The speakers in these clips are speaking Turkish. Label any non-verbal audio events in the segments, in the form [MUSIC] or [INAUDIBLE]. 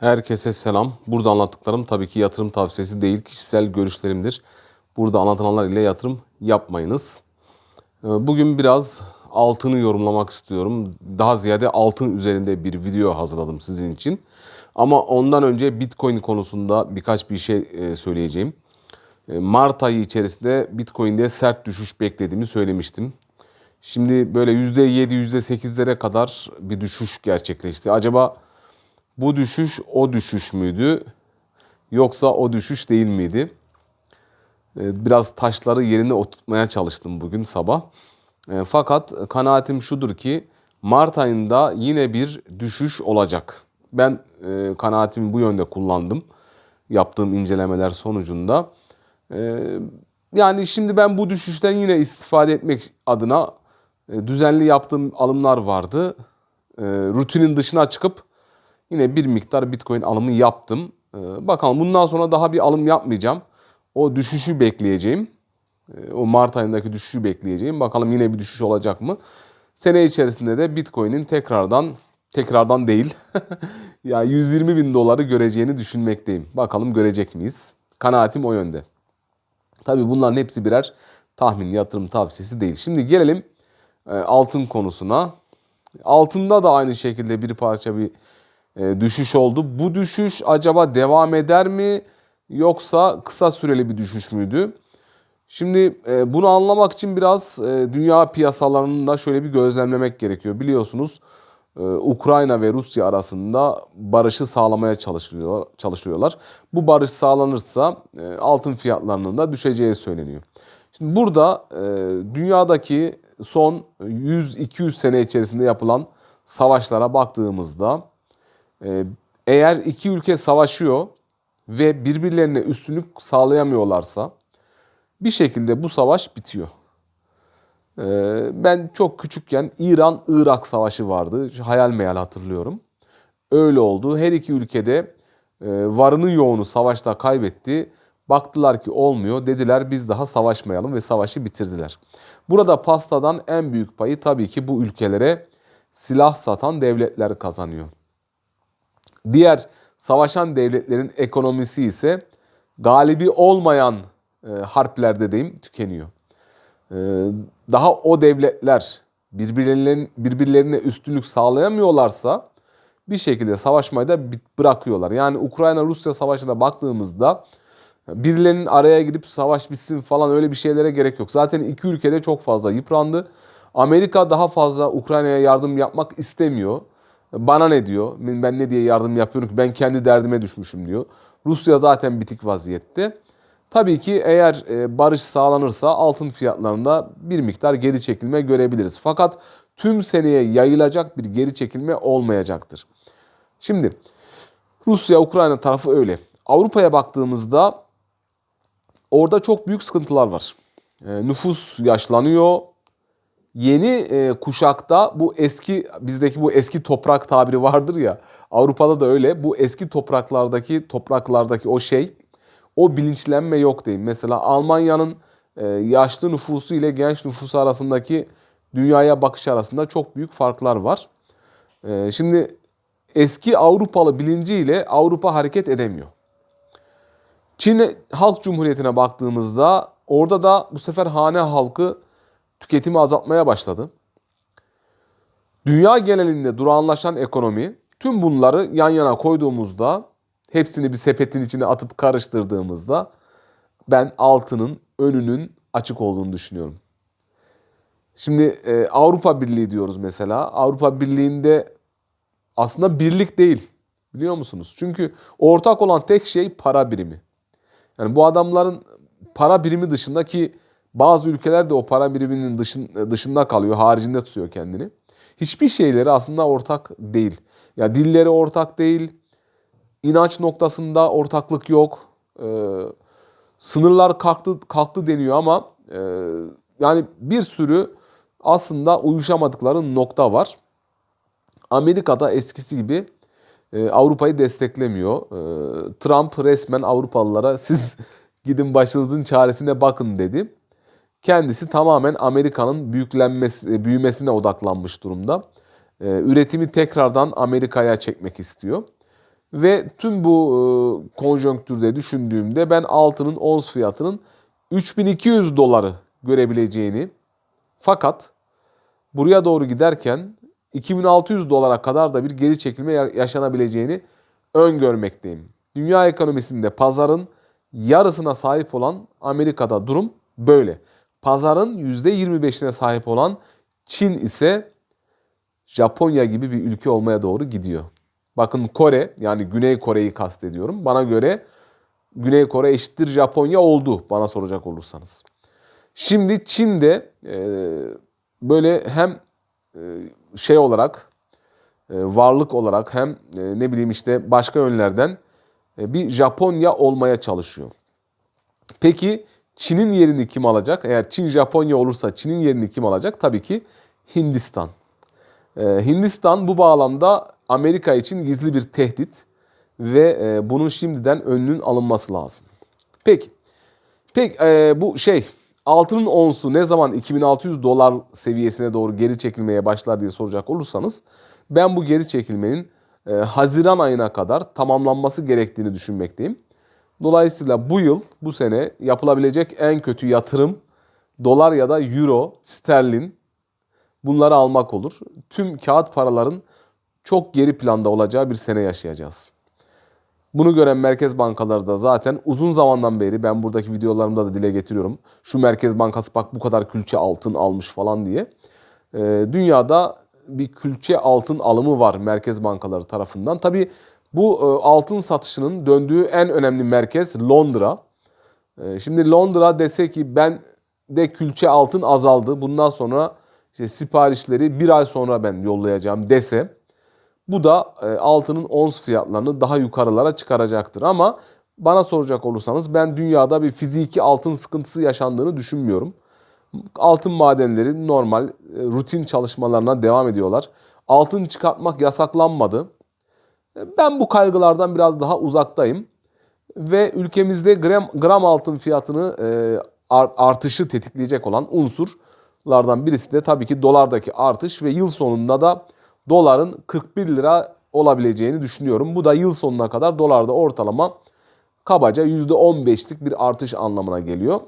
Herkese selam. Burada anlattıklarım tabii ki yatırım tavsiyesi değil, kişisel görüşlerimdir. Burada anlatılanlar ile yatırım yapmayınız. Ee, Bugün biraz altını yorumlamak istiyorum. Daha ziyade altın üzerinde bir video hazırladım sizin için. Ama ondan önce Bitcoin konusunda birkaç bir şey e, söyleyeceğim. E, Mart ayı içerisinde Bitcoin'de sert düşüş beklediğimi söylemiştim. Şimdi böyle %7, %8'lere kadar bir düşüş gerçekleşti. Acaba bu düşüş o düşüş müydü? Yoksa o düşüş değil miydi? Ee, Biraz taşları yerine oturtmaya çalıştım bugün sabah. Ee, Fakat kanaatim şudur ki Mart ayında yine bir düşüş olacak. Ben e, kanaatimi bu yönde kullandım. Yaptığım incelemeler sonucunda. Ee, Yani şimdi ben bu düşüşten yine istifade etmek adına e, düzenli yaptığım alımlar vardı. Rutinin dışına çıkıp Yine bir miktar Bitcoin alımı yaptım. Ee, bakalım bundan sonra daha bir alım yapmayacağım. O düşüşü bekleyeceğim. Ee, o Mart ayındaki düşüşü bekleyeceğim. Bakalım yine bir düşüş olacak mı? Sene içerisinde de Bitcoin'in tekrardan tekrardan değil [LAUGHS] ya 120 bin doları göreceğini düşünmekteyim. Bakalım görecek miyiz? Kanaatim o yönde. Tabii bunların hepsi birer tahmin, yatırım tavsiyesi değil. Şimdi gelelim e, altın konusuna. Altında da aynı şekilde bir parça bir düşüş oldu. Bu düşüş acaba devam eder mi yoksa kısa süreli bir düşüş müydü? Şimdi e, bunu anlamak için biraz e, dünya piyasalarını da şöyle bir gözlemlemek gerekiyor. Biliyorsunuz e, Ukrayna ve Rusya arasında barışı sağlamaya çalışılıyor, çalışıyorlar. Bu barış sağlanırsa e, altın fiyatlarının da düşeceği söyleniyor. Şimdi burada e, dünyadaki son 100-200 sene içerisinde yapılan savaşlara baktığımızda eğer iki ülke savaşıyor ve birbirlerine üstünlük sağlayamıyorlarsa bir şekilde bu savaş bitiyor. Ee, Ben çok küçükken İran-Irak savaşı vardı. Hayal meyal hatırlıyorum. Öyle oldu. Her iki ülkede e, varını yoğunu savaşta kaybetti. Baktılar ki olmuyor. Dediler biz daha savaşmayalım ve savaşı bitirdiler. Burada pastadan en büyük payı tabii ki bu ülkelere silah satan devletler kazanıyor. Diğer savaşan devletlerin ekonomisi ise galibi olmayan e, harplerde deyim tükeniyor. E, daha o devletler birbirlerinin birbirlerine üstünlük sağlayamıyorlarsa bir şekilde savaşmayı da bırakıyorlar. Yani Ukrayna-Rusya savaşına baktığımızda birilerinin araya girip savaş bitsin falan öyle bir şeylere gerek yok. Zaten iki ülkede çok fazla yıprandı. Amerika daha fazla Ukrayna'ya yardım yapmak istemiyor. Bana ne diyor? Ben ne diye yardım yapıyorum ki? Ben kendi derdime düşmüşüm diyor. Rusya zaten bitik vaziyette. Tabii ki eğer e, barış sağlanırsa altın fiyatlarında bir miktar geri çekilme görebiliriz. Fakat tüm seneye yayılacak bir geri çekilme olmayacaktır. Şimdi Rusya-Ukrayna tarafı öyle. Avrupa'ya baktığımızda orada çok büyük sıkıntılar var. E, nüfus yaşlanıyor, yeni e, kuşakta bu eski bizdeki bu eski toprak tabiri vardır ya Avrupa'da da öyle bu eski topraklardaki topraklardaki o şey o bilinçlenme yok değil. Mesela Almanya'nın e, yaşlı nüfusu ile genç nüfusu arasındaki dünyaya bakış arasında çok büyük farklar var. E, şimdi eski Avrupalı bilinciyle Avrupa hareket edemiyor. Çin Halk Cumhuriyeti'ne baktığımızda orada da bu sefer hane halkı tüketimi azaltmaya başladı. Dünya genelinde durağanlaşan ekonomi tüm bunları yan yana koyduğumuzda hepsini bir sepetin içine atıp karıştırdığımızda ben altının önünün açık olduğunu düşünüyorum. Şimdi e, Avrupa Birliği diyoruz mesela. Avrupa Birliği'nde aslında birlik değil. Biliyor musunuz? Çünkü ortak olan tek şey para birimi. Yani bu adamların para birimi dışındaki bazı ülkeler de o para biriminin dışın, dışında kalıyor, haricinde tutuyor kendini. Hiçbir şeyleri aslında ortak değil. Ya dilleri ortak değil, inanç noktasında ortaklık yok. Ee, sınırlar kalktı kalktı deniyor ama e, yani bir sürü aslında uyuşamadıkları nokta var. Amerika'da eskisi gibi e, Avrupa'yı desteklemiyor. E, Trump resmen Avrupalılara siz gidin başınızın çaresine bakın dedi. Kendisi tamamen Amerika'nın büyüklenmesi, büyümesine odaklanmış durumda. Ee, üretimi tekrardan Amerika'ya çekmek istiyor. Ve tüm bu e, konjonktürde düşündüğümde ben altının ons fiyatının 3200 doları görebileceğini fakat buraya doğru giderken 2600 dolara kadar da bir geri çekilme ya- yaşanabileceğini öngörmekteyim. Dünya ekonomisinde pazarın yarısına sahip olan Amerika'da durum böyle. Pazarın %25'ine sahip olan Çin ise Japonya gibi bir ülke olmaya doğru gidiyor. Bakın Kore yani Güney Kore'yi kastediyorum. Bana göre Güney Kore eşittir Japonya oldu bana soracak olursanız. Şimdi Çin'de e, böyle hem e, şey olarak e, varlık olarak hem ne bileyim işte başka yönlerden bir Japonya olmaya çalışıyor. Peki Çin'in yerini kim alacak? Eğer Çin Japonya olursa Çin'in yerini kim alacak? Tabii ki Hindistan. Ee, Hindistan bu bağlamda Amerika için gizli bir tehdit ve e, bunun şimdiden önünün alınması lazım. Peki, peki e, bu şey altının onsu ne zaman 2600 dolar seviyesine doğru geri çekilmeye başlar diye soracak olursanız ben bu geri çekilmenin e, Haziran ayına kadar tamamlanması gerektiğini düşünmekteyim. Dolayısıyla bu yıl, bu sene yapılabilecek en kötü yatırım dolar ya da euro, sterlin bunları almak olur. Tüm kağıt paraların çok geri planda olacağı bir sene yaşayacağız. Bunu gören merkez bankaları da zaten uzun zamandan beri ben buradaki videolarımda da dile getiriyorum. Şu merkez bankası bak bu kadar külçe altın almış falan diye. Ee, dünyada bir külçe altın alımı var merkez bankaları tarafından. Tabi bu e, altın satışının döndüğü en önemli merkez Londra. E, şimdi Londra dese ki ben de külçe altın azaldı. Bundan sonra işte siparişleri bir ay sonra ben yollayacağım dese bu da e, altının ons fiyatlarını daha yukarılara çıkaracaktır. Ama bana soracak olursanız ben dünyada bir fiziki altın sıkıntısı yaşandığını düşünmüyorum. Altın madenleri normal e, rutin çalışmalarına devam ediyorlar. Altın çıkartmak yasaklanmadı. Ben bu kaygılardan biraz daha uzaktayım. Ve ülkemizde gram, gram altın fiyatını e, ar- artışı tetikleyecek olan unsurlardan birisi de tabii ki dolardaki artış ve yıl sonunda da doların 41 lira olabileceğini düşünüyorum. Bu da yıl sonuna kadar dolarda ortalama kabaca %15'lik bir artış anlamına geliyor.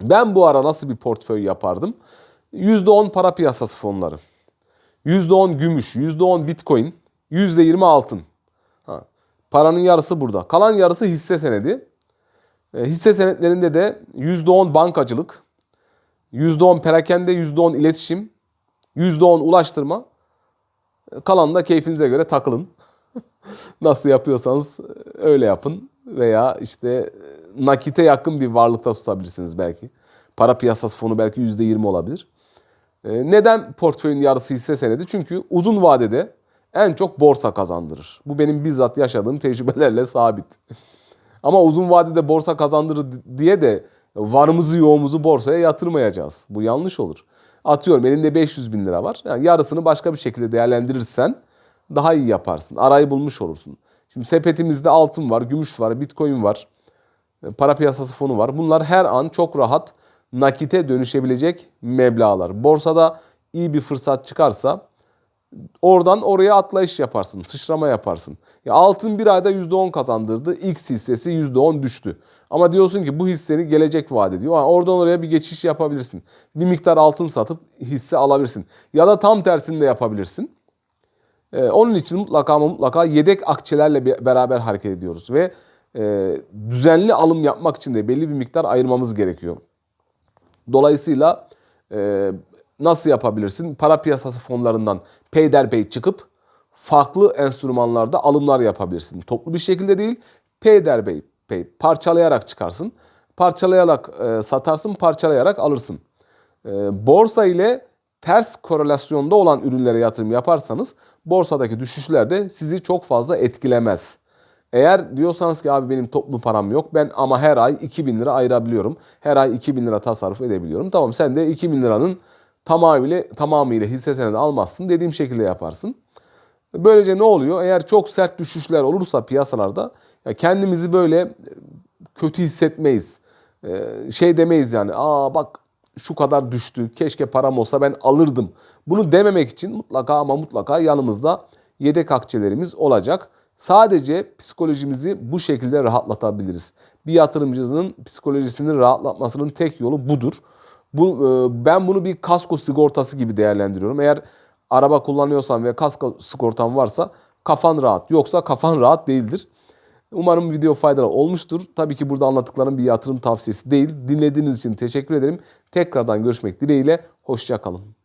Ben bu ara nasıl bir portföy yapardım? %10 para piyasası fonları. %10 gümüş, %10 bitcoin, %20 altın. Ha. Paranın yarısı burada. Kalan yarısı hisse senedi. E, hisse senetlerinde de %10 bankacılık, %10 perakende, %10 iletişim, %10 ulaştırma. E, Kalan da keyfinize göre takılın. [LAUGHS] Nasıl yapıyorsanız e, öyle yapın. Veya işte e, nakite yakın bir varlıkta tutabilirsiniz belki. Para piyasası fonu belki %20 olabilir. Neden portföyün yarısı hisse senedi? Çünkü uzun vadede en çok borsa kazandırır. Bu benim bizzat yaşadığım tecrübelerle sabit. [LAUGHS] Ama uzun vadede borsa kazandırır diye de varımızı yoğumuzu borsaya yatırmayacağız. Bu yanlış olur. Atıyorum elinde 500 bin lira var. Yani yarısını başka bir şekilde değerlendirirsen daha iyi yaparsın. Arayı bulmuş olursun. Şimdi sepetimizde altın var, gümüş var, bitcoin var, e, para piyasası fonu var. Bunlar her an çok rahat nakite dönüşebilecek meblağlar. Borsada iyi bir fırsat çıkarsa Oradan oraya atlayış yaparsın, sıçrama yaparsın. Ya altın bir ayda %10 kazandırdı. X hissesi %10 düştü. Ama diyorsun ki bu hisseni gelecek vaat ediyor. Ha, oradan oraya bir geçiş yapabilirsin. Bir miktar altın satıp hisse alabilirsin. Ya da tam tersini de yapabilirsin. Ee, onun için mutlaka mutlaka yedek akçelerle beraber hareket ediyoruz. Ve e, düzenli alım yapmak için de belli bir miktar ayırmamız gerekiyor. Dolayısıyla e, nasıl yapabilirsin? Para piyasası fonlarından peyderpey çıkıp farklı enstrümanlarda alımlar yapabilirsin. Toplu bir şekilde değil, peyderpey pey, parçalayarak çıkarsın. Parçalayarak e, satarsın, parçalayarak alırsın. E, borsa ile ters korelasyonda olan ürünlere yatırım yaparsanız borsadaki düşüşler de sizi çok fazla etkilemez. Eğer diyorsanız ki abi benim toplu param yok ben ama her ay 2000 lira ayırabiliyorum. Her ay 2000 lira tasarruf edebiliyorum. Tamam sen de 2000 liranın tamamıyla tamamıyla hisse senedi almazsın. Dediğim şekilde yaparsın. Böylece ne oluyor? Eğer çok sert düşüşler olursa piyasalarda ya kendimizi böyle kötü hissetmeyiz. Ee, şey demeyiz yani. Aa bak şu kadar düştü. Keşke param olsa ben alırdım. Bunu dememek için mutlaka ama mutlaka yanımızda yedek akçelerimiz olacak. Sadece psikolojimizi bu şekilde rahatlatabiliriz. Bir yatırımcının psikolojisini rahatlatmasının tek yolu budur. Bu, e, ben bunu bir kasko sigortası gibi değerlendiriyorum. Eğer araba kullanıyorsan ve kasko sigortan varsa kafan rahat. Yoksa kafan rahat değildir. Umarım video faydalı olmuştur. Tabii ki burada anlattıklarım bir yatırım tavsiyesi değil. Dinlediğiniz için teşekkür ederim. Tekrardan görüşmek dileğiyle. Hoşçakalın.